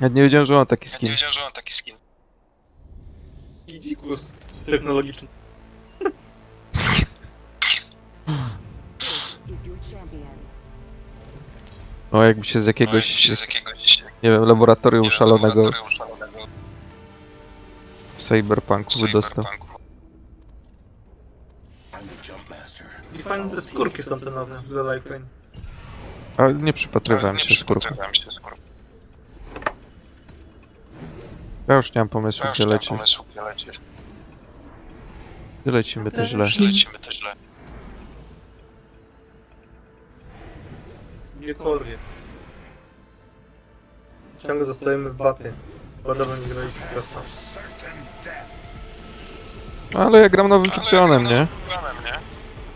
Ja nie wiedziałem, że mam taki Ja nie skin. wiedziałem, że mam taki skin. I dzikus technologiczny. O, jakby się z jakiegoś, Się z jakiegoś nie wiem, laboratorium nie szalonego laboratorium szalonego cyberpunku wydostał. I fajne te skórki są te nowe dla Lifeline. A nie przypatrywałem Ale się przypatrywałem się skórką. Ja już nie mam pomysłu, gdzie nie mam lecieć. pomysłu, gdzie lecieć. Gdzie lecimy, to źle. Że lecimy to źle. Gdziekolwiek. Ciągle dostajemy w baty. Podobno nie graliśmy prosto. Ale ja gram nowym czempionem, nie?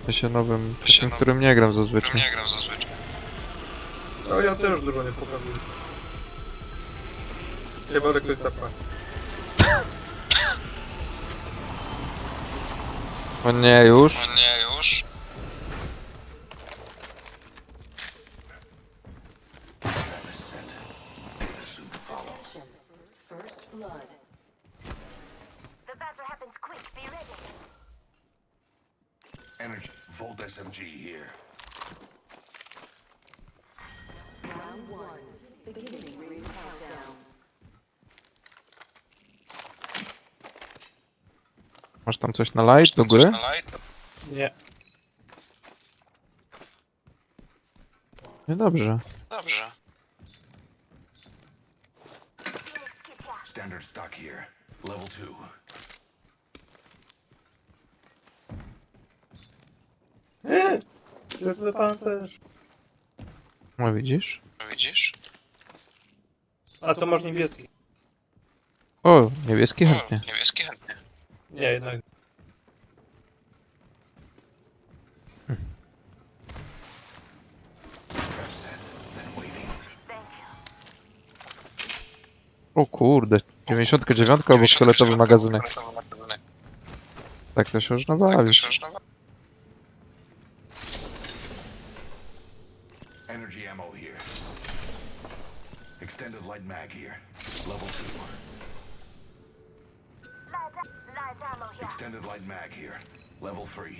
Ja się nowym, Ja się takim, nowym- którym nie gram Którym zazwyczaj. nie gram zazwyczaj. No ja też dużo nie pokazuję. Że ktoś zapła. O nie, już? No nie, już. Masz tam coś na light do góry? Nie. Nie dobrze. Dobrze. Standard stock here. Level 2. Świetny pancerz. No widzisz? Widzisz? A to masz niebieski. O, niebieski O, chętnie. niebieski chętnie. Nie, jednak. O kurde, 99 obok fioletowy magazynek. Tak to się można Tak, to bawić. się można bawić. Energy ammo here. Extended light mag here. Level 2. Light, light ammo here. Extended light mag here. Level 3.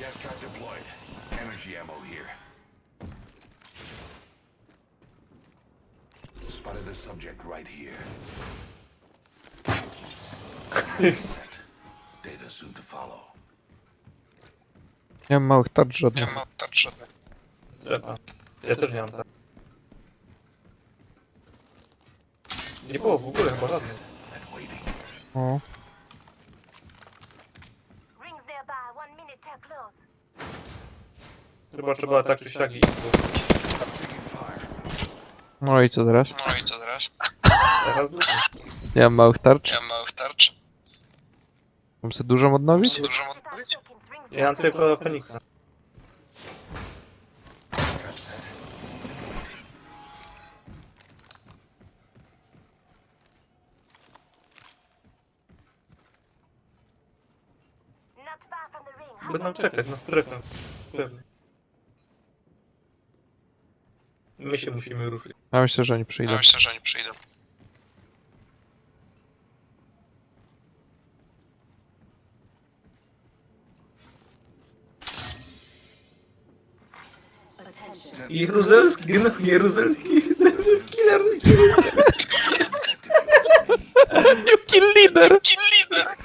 Gas trap deployed. Energy ammo here. Spotted the subject right here. Set. Data soon to follow. Nie mam małych tarcz Nie żadnych. mam tarcz żadnych. Ja też nie mam tak. Nie było w ogóle chyba żadnych. And waiting. O, Chyba trzeba tak czy siak fire. no i co teraz? No i co teraz? Teraz dużo. Nie mam małych tarcz. Ja mam małych tarcz. Mam sobie dużo odnowić? Odprawić? seconds. Rings Ja mam tylko Feniksa. Będą czekać na strefę. Pewnie. My się musimy ruszyć. Ja myślę, że oni przyjdą. Ja myślę, że oni przyjdą. Jeruzelski, no Jeruzelski. Killer. You kill leader! Kill leader!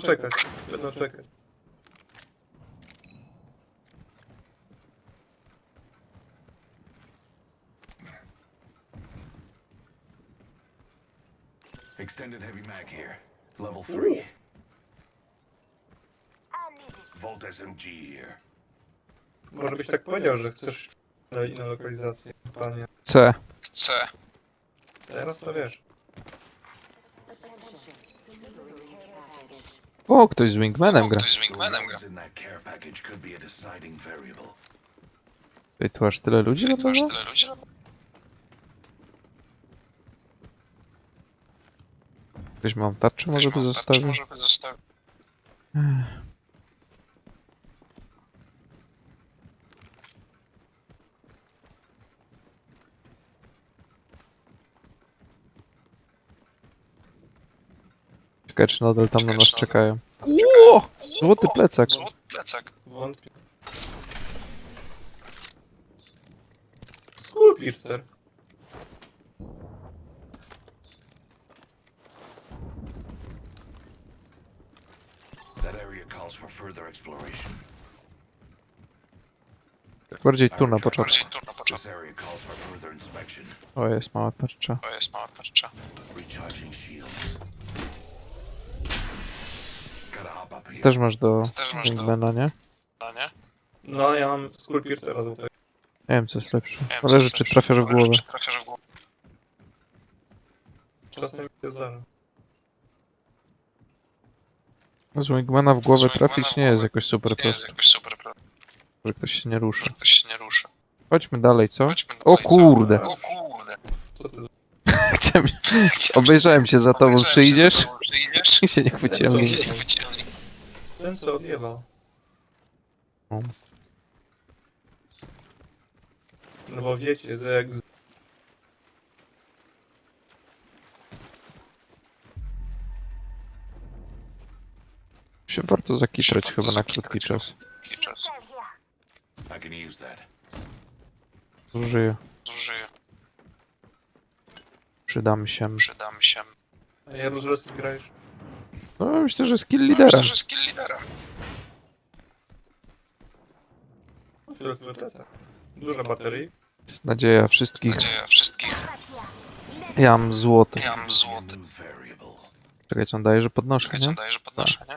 Będą czekać. Będą czekać. Extended heavy mag here. Level 3. I need it. Volt SMG here. Może byś tak powiedział, że chcesz na inną lokalizację. Panie. C. Chcę. Teraz to wiesz. Attention. O, ktoś z Wingmanem gra. Ktoś z Wingmanem. Ej, tu aż tyle ludzi na Tu aż pewno? tyle ludzi? Ktoś mam tarczę, może by zostawił? Może by zostawił. Czekaj, czy nadal tam na nas czekają. Ło! Złoty plecak. Złoty plecak. Wątpię. Skullpiercer. That area calls for further exploration. Bardziej tu na początku. Bardziej tu na This początku. area calls for further inspection. O, jest mała tarcza. To jest mała tarcza. Recharging shields. Też masz do Też masz do- Wingmana, nie? No nie? No, ja mam Skullpiercera złotego. Nie wiem, co jest lepsze. Nie wiem, co Zależy, jest czy lepsze. trafiasz w Zależy, głowę. Czy trafiasz w głowę. Czasem się zdarza. Z Wingmana w głowę trafić nie jest głowę jakoś super Nie jest proste, jakoś super proste, że ktoś się nie rusza. ktoś się nie rusza. Chodźmy dalej, co? Chodźmy O dalej, co? kurde! O kurde! Co ty za... Chciałem... Obejrzałem się za tobą, Obejrzałem się przyjdziesz? za tobą, Przyjdziesz? I się nie chwyciłem. Się nie chwycili. Odjebał. No. No bo wiecie, że jak z... Się warto zakitrać chyba na krótki czas. Jaki czas? Cell here. I can use that. Zużyję. Zużyję. Przydamy się. Przydam się. A ja różelski grajesz? No, myślę, że skill No, lidera. Myślę, że skill lidera. Fioletowy plecak. Dużo baterii. Jest nadzieja wszystkich. Nadzieja wszystkich. Ja mam złoty. Ja mam złoty. Czekaj, co on daje, że podnoszę, Czekaj, co nie? daje, że podnoszę, nie?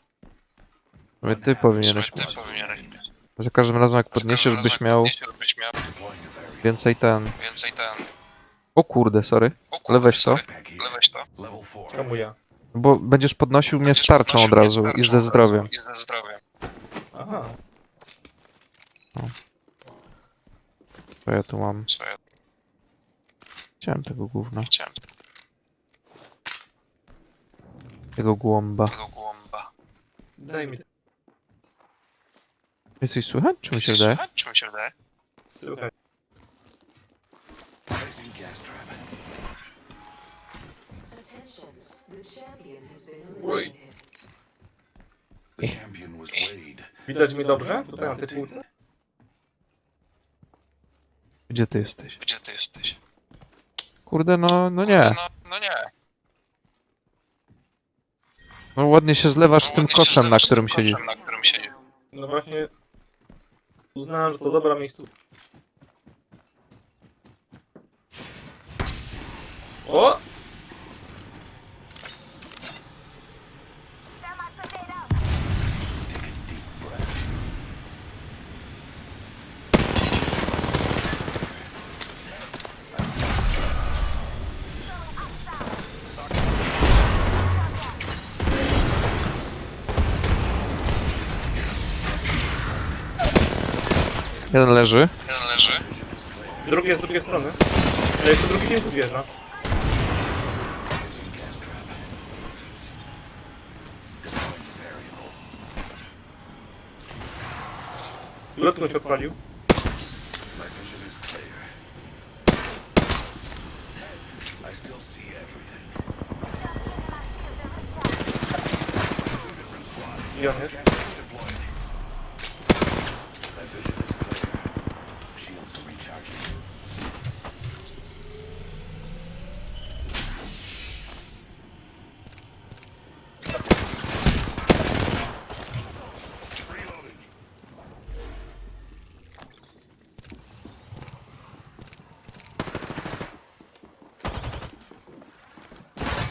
Mówię, ty powinieneś Ty mieć. powinieneś mieć. Za każdym razem jak podniesiesz, razem, byś miał byś miał więcej ten... więcej ten... O kurde, sorry. O kurde, Ale weź to. sorry. Ale weź to. Level 4. Czemu ja? Bo będziesz podnosił mnie Będziesz starczą od mnie razu i ze zdrowiem. razu I ze zdrowiem. Aha. To ja tu mam. Co ja Chciałem tego gówna. chciałem Tego głąba. tego głąba. Daj mi... Jesteś słychać? Czy mi się wydaje? słychać? Czy mi się wydaje? Słuchaj. Oj. Widać mnie dobrze? Tutaj na tej półce? Gdzie ty jesteś? Gdzie ty jesteś? Kurde, no, no nie. No, no nie. No ładnie się zlewasz z tym Ładnie się koszem, na zlewasz z którym tym siedzi. koszem, na którym siedzi. No właśnie... Uznałem, że to dobra miejscówka. O! Jeden leży. Jeden leży. Drugi jest z drugiej strony. A jeszcze drugi tu wjeżdża. Lotno się odpalił. I on jest. Deployed. My vision is clear. Shields are recharging. Reloading.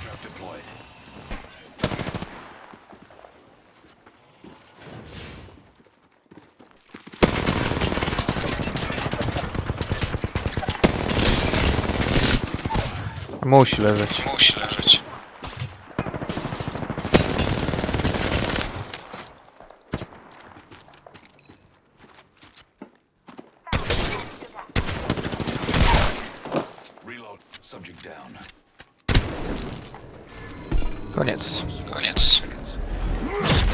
Trap deployed. Musi leżeć. Musi leżeć. Koniec. Koniec.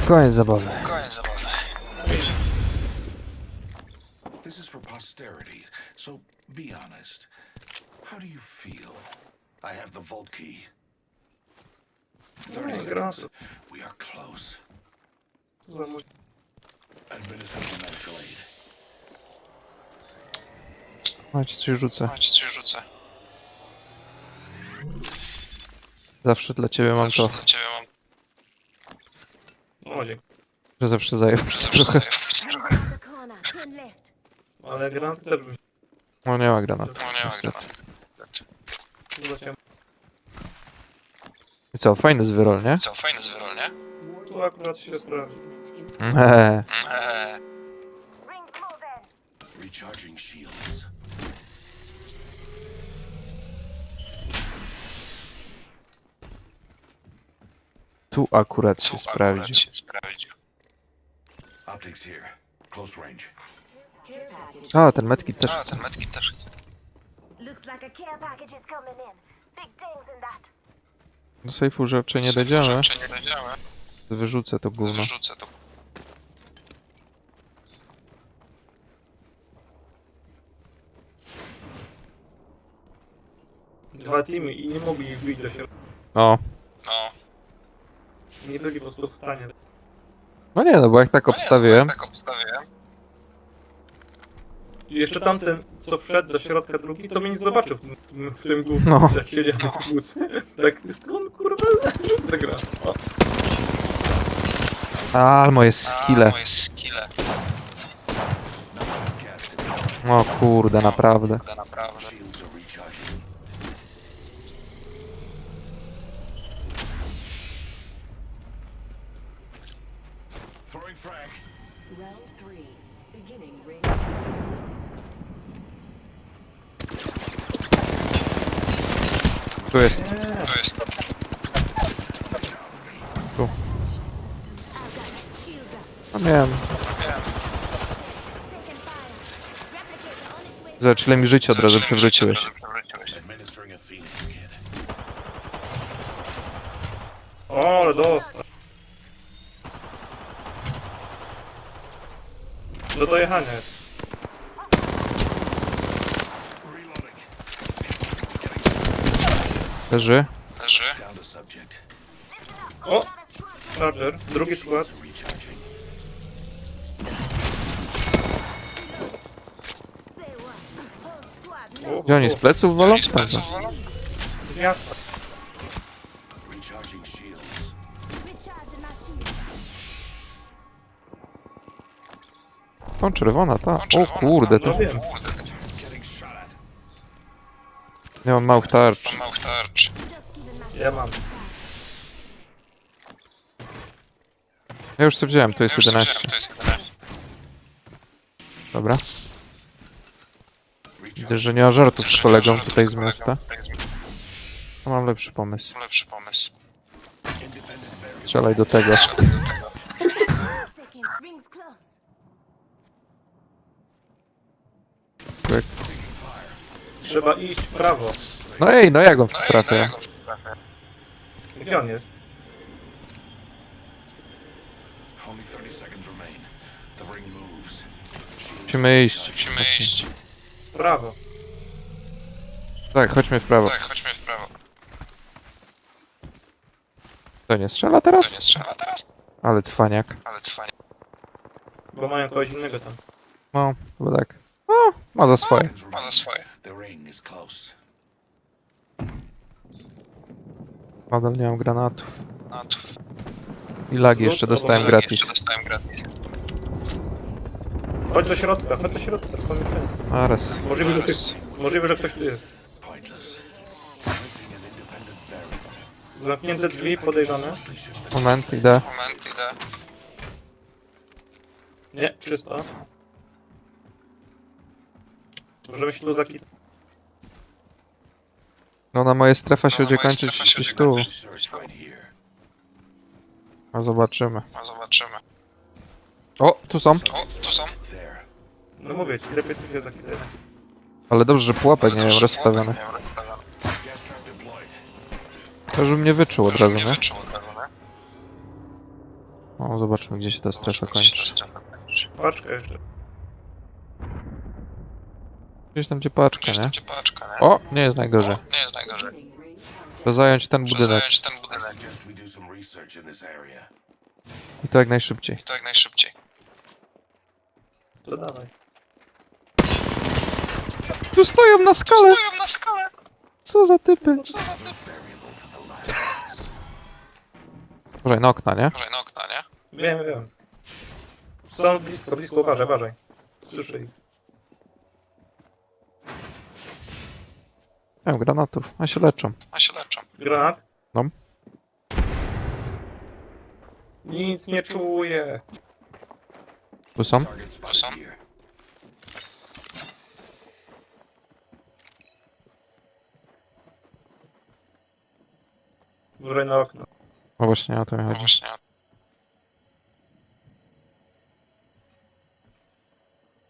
Koniec zabawy. This is for posterity, so be honest. How do you feel? I have the vault key. 30 No, seconds. granat. We are close. Co za mój- Administer the medical aid. Macie coś rzucę. Chodź, coś rzucę. Zawsze dla ciebie mam to, Dla ciebie mam O, dziękuję. że zawsze zawsze trochę. zajebać trochę. Left. Ale granaty też No nie ma granatu. No nie ma zobaczyłem. I co, fajny zwyrol, nie? Co, fajny zwyrol, nie? Tu akurat się sprawdzi. Eee, Eee. Recharging shields. Tu akurat się sprawdzi. A, ten medkit też chce. Do sejfu rzeczy nie dojdziemy. Wyrzucę to gówno. Dwa teamy i nie mogli ich wbić do. O. No. Nie byli po prostu w stanie. No nie, no bo jak tak No nie, obstawiłem, Tak obstawiłem. I jeszcze tamten, co wszedł do środka drugi, to mnie nie zobaczył w tym, w tym głównym, No. jak siedział na wóz. Tak, skąd kurwa ta gra? O, a moje A, skille. moje skille. O kurde, naprawdę. Kurde, naprawdę. Tu jest. To jest up. No way. Zobacz ile mi życia od razu kit. o ale dostał. Do dojechania jest. Leży. Leży. O! Charger, drugi skład. Gdzie oni z pleców wolą? Z pleców wolą? Shields. O, czerwona, ta. O, kurde, to. No. Nie mam małych tarcz. Ja mam. Ja już sobie wziąłem, tu Ja jest już sobie 11. wziąłem, To jest 11. Dobra. Widzę, że nie ma żartów z kolegą tutaj z miasta. To mam lepszy pomysł. Lepszy pomysł. Strzelaj do tego. Trzeba iść w prawo. No ej, no jak on No i no jak on trafię? Gdzie on jest? Only 30 seconds remain. The ring moves. Shields Musimy iść. Musimy iść. W prawo. Tak, chodźmy w prawo. Tak, chodźmy w prawo. To nie strzela teraz? nie strzela teraz? Ale cwaniak. Ale cwanie. Bo mają kogoś innego tam. No, chyba tak. No, ma za swoje. Ma za swoje. The ring is close. Nadal nie mam granatów. I lagi jeszcze dostałem gratis. Jeszcze dostałem gratis. Chodź do środka, chodź do środka. pamiętaj. Zaraz. Możliwe, że, ktoś, możliwe, że ktoś tu jest. Zamknięte drzwi, podejrzane. Moment, idę. Moment, idę. Nie, czysto. Możemy się tu zakit... No na moje strefa się No, będzie kończyć gdzieś tu. here. No zobaczymy. No zobaczymy. O, tu są. O, tu są. No mówię ci, repetuję taki tyle. Ale dobrze, że pułapek nie trap deployed. To już mnie wyczuł od razu, nie? wyczuł od razu, nie? O, zobaczmy gdzie się ta strefa kończy. Paczka jeszcze. Gdzieś tam gdzie paczka, Gdzieś nie? tam cię paczka, nie? O, nie jest najgorzej. O, nie jest najgorzej. To zająć ten budynek. zająć ten I budynek. I to jak najszybciej. I to jak najszybciej. To dawaj. Tu stoją na skale! Stoją na skale! Co za typy? Co za typ? Variable for the last. Uważaj na okna, nie? Uważaj na okna, nie? Wiem, wiem. Są blisko, blisko, uważaj, uważaj. Słyszę ich. Nie mam granatów, a się leczą. A się leczą. Granat? No. Nic nie czuję. Tu są? Awesome. here. Uważaj na okno. No właśnie o to mi No chodzi. właśnie.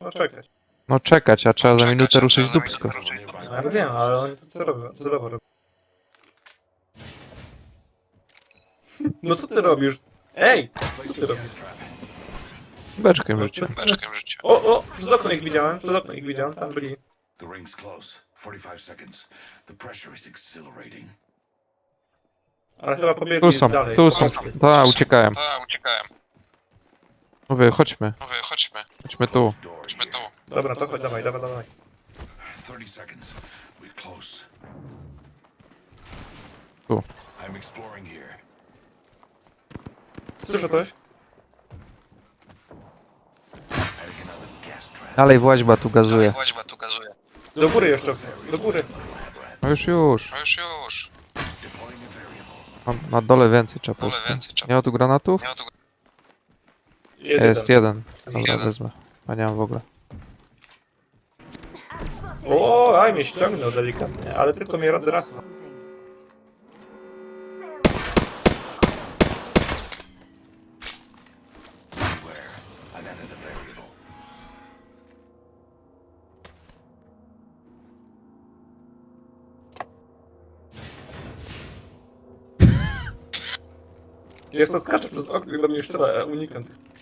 No czekać. No czekać, a trzeba za Czekać, minutę ruszyć minutę ruszyć dubsko. Ja wiem, ale oni to co robią? Co robią? No co ty robisz? Ej! Co ty robisz? Beczkę w życiu. Beczkę w życiu. O, o! Przez okno ich widziałem, przez okno ich widziałem, tam byli. The ring's close. 45 seconds. The pressure is exhilarating. Ale chyba pobiegli Tu są, dalej. tu są. Ta, uciekałem. A, uciekałem. Mówię, chodźmy, Mówię, chodźmy. chodźmy tu. Chodźmy tu. Dobra, to chodź, dawaj, dawaj, dawaj. 30 seconds. We're close. Tu. I'm exploring here. Słyszę coś? Adding another gas trap. Dalej właźba tu gazuje. Łaźba tu gazuje. Do góry jeszcze, do góry. No już, już. No już, już. Deploying a variable. Mam na dole więcej trzeba Dole więcej trzeba. Nie ma tu granatów? Nie ma tu... Jest jeden. Dobra, jeden. wezmę. A nie mam w ogóle. Aj mnie ściągnął delikatnie, ale tylko mnie radrasła. Closing. Beware. I've added a variable. Jest to skacze przez okno i mnie strzela, ja unikam tych.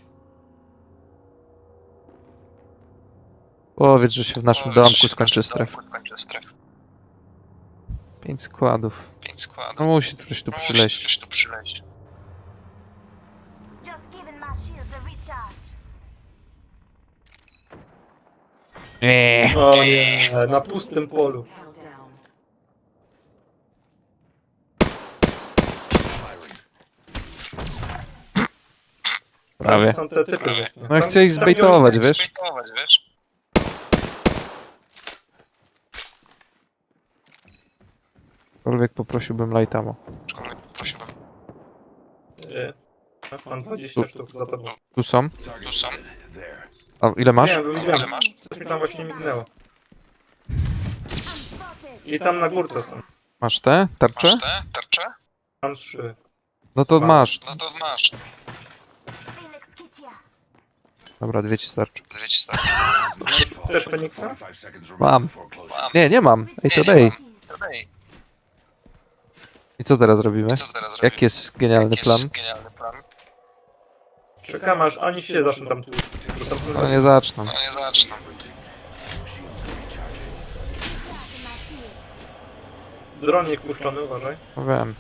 Powiedz, że się w naszym domku skończy strefa. Pięć składów. Pięć składów. No musi ktoś tu No, musi przyleść. Ktoś tu przyleść. Eee. O nie, na pustym polu. Prawie. Tam są te typy właśnie. No ja chcę ich Zbejtować, wiesz? Aczkolwiek poprosiłbym Lightamo. Aczkolwiek prosiłbym. E, Mam 20 Tu. sztuk za tobą. Tu są? Tu są. A ile masz? Nie, Ile widziałem. masz? Coś mi tam właśnie mignęło. I tam na górce są. Masz te? Tarcze? Masz te? Tarcze? Mam trzy. No to masz. No to masz. Phoenix Kitia. Dobra, dwie ci starczy. Dwie ci starczy. Też Feniksa? 45 seconds remain Mam. Mam. Nie, nie mam. Ej, to nie dej. mam. To dej. I co teraz robimy? Co teraz robimy? Jaki jest genialny Jaki plan? jest genialny plan? Czekam aż oni się zaczną tam są- No nie zaczną. No nie zaczną. Dronik puszczony, uważaj. No wiem.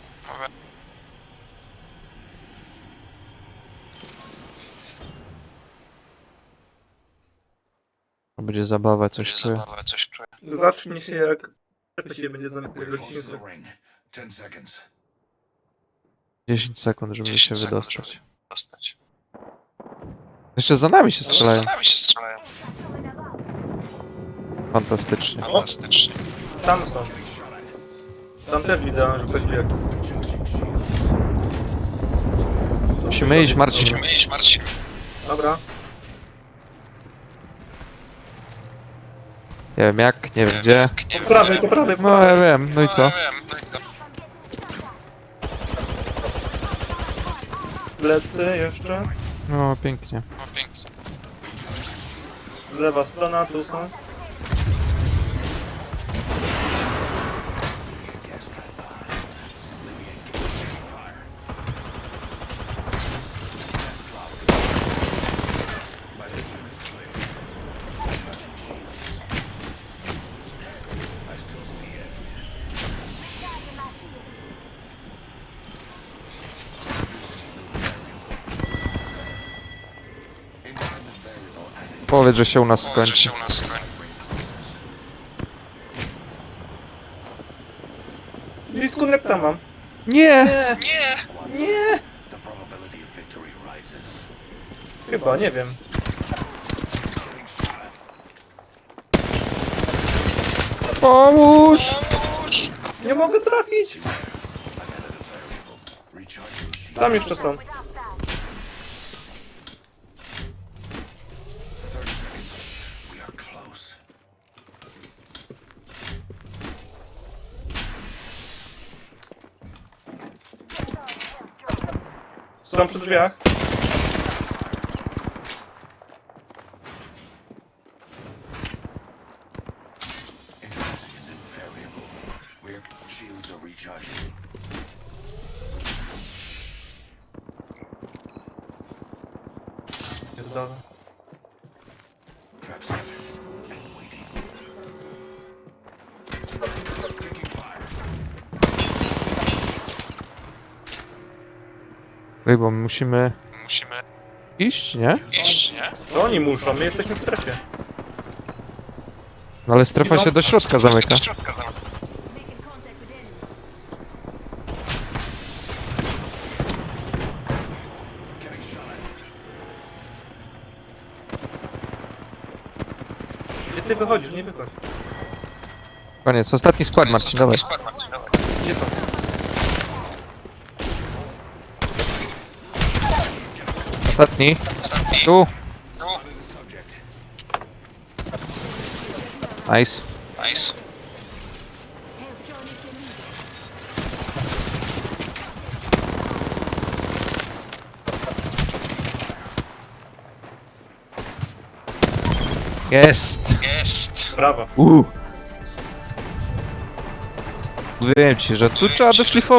To będzie zabawa, coś Będzie czuję. zabawa, coś czuję. Zacznij się jak... To się będzie znamy We're ring. 10 seconds. 10 sekund, żeby 10 się sekund, wydostać. żeby Dostać. Jeszcze za nami się No, strzelają. za nami się strzelają. Fantastycznie. Fantastycznie. Tam są. Tam też widziałem, że ktoś biegł. Musimy iść, Marcin. Musimy iść, Marcin. Dobra. Nie wiem jak, nie wiem gdzie. Po prawej, po prawej, No prawej. ja wiem, no i co? Ja wiem, no i co? Plecy jeszcze. No pięknie. No pięknie. Lewa strona, tu są. Powiedz, że się u nas skończy. się u nas skończy. Disconnecta mam. Nie! Nie, Nie! nie. Chyba, nie wiem. Pomóż! Nie mogę trafić. Tam jeszcze są. Są przy drzwiach. Inconsistent variable. Bo musimy Musimy iść, nie? iść, nie? To oni muszą, my jesteśmy w strefie. No ale strefa się do środka zamyka. Gdzie ty wychodzisz? Nie wychodź. Koniec, ostatni skład Marcin, dawaj. Skład, Marcin, dawaj. Gdzie to? Ostatni. Ostatni. Tu. Tu. Nice. Nice. Jest! Jest. Brawa. Uuu. Mówiłem ci, że tu trzeba doszlifować.